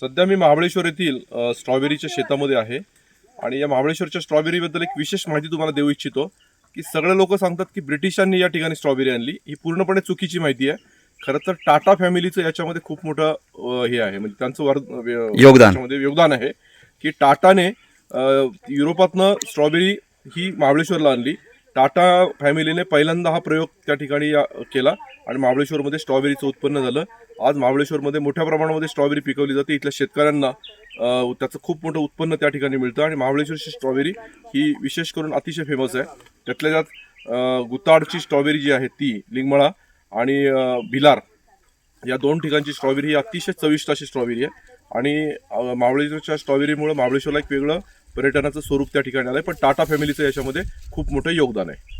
सध्या मी महाबळेश्वर येथील स्ट्रॉबेरीच्या शेतामध्ये आहे. आणि या महाबळेश्वरच्या स्ट्रॉबेरीबद्दल एक विशेष माहिती तुम्हाला देऊ इच्छितो की सगळे लोक सांगतात की ब्रिटिशांनी या ठिकाणी स्ट्रॉबेरी आणली. ही पूर्णपणे चुकीची माहिती आहे. खरं तर टाटा फॅमिलीचं याच्यामध्ये खूप मोठं हे आहे. म्हणजे त्यांचं वर योगदान. योगदान आहे की टाटाने युरोपातनं स्ट्रॉबेरी ही महाबळेश्वरला आणली. टाटा फॅमिलीने पहिल्यांदा हा प्रयोग त्या ठिकाणी केला आणि महाबळेश्वरमध्ये स्ट्रॉबेरीचं उत्पन्न झालं. आज महाबळेश्वरमध्ये मोठ्या प्रमाणामध्ये स्ट्रॉबेरी पिकवली जाते. इथल्या शेतकऱ्यांना त्याचं खूप मोठं उत्पन्न त्या ठिकाणी मिळतं आणि महाबळेश्वरची स्ट्रॉबेरी ही विशेष करून अतिशय फेमस आहे. त्यातल्या त्यात गुताडची स्ट्रॉबेरी जी आहे ती लिंगमळा आणि भिलार या दोन ठिकाणची स्ट्रॉबेरी ही अतिशय चविष्ट अशी स्ट्रॉबेरी आहे. आणि मावळेश्वरच्या महाबळेश्वरच्या स्ट्रॉबेरीमुळे महाबळेश्वरला एक वेगळं पर्यटनाचं स्वरूप त्या ठिकाणी आलं आहे पण टाटा फॅमिलीचं याच्यामध्ये खूप मोठं योगदान आहे.